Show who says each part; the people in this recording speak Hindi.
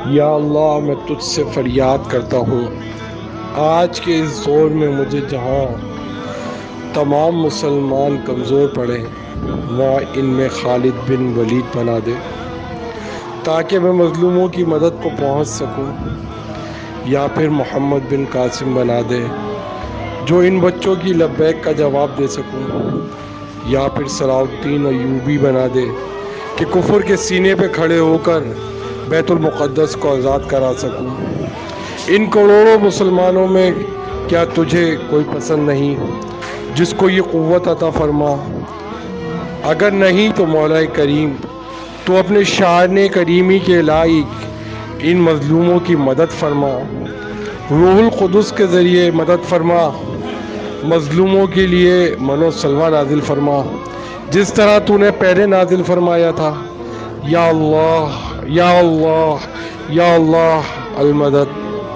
Speaker 1: या अल्लाह, मैं तुझसे फरियाद करता हूँ। आज के इस दौर में मुझे जहाँ तमाम मुसलमान कमज़ोर पड़े, वहाँ इनमें खालिद बिन वलीद बना दे, ताकि मैं मज़लूमों की मदद को पहुँच सकूँ, या फिर मोहम्मद बिन कासिम बना दे, जो इन बच्चों की लब्बैक का जवाब दे सकूँ, या फिर सलाउद्दीन अयूबी बना दे, कि कुफर के सीने पे खड़े होकर बैतुलमुक़द्दस को आज़ाद करा सकूँ। इन करोड़ों मुसलमानों में क्या तुझे कोई पसंद नहीं? जिसको ये क़वत अता फरमा, अगर नहीं तो मौला करीम तो अपने शान करीमी के लाइक इन मज़लूमों की मदद फरमा। रूहुल क़ुदस के ज़रिए मदद फरमा, मज़लूमों के लिए मनो सलवा नाजिल फरमा। जिस तरह तूने पहले नाजिल फरमाया था, या अल्लाह या अल्लाह या अल्लाह अलमदद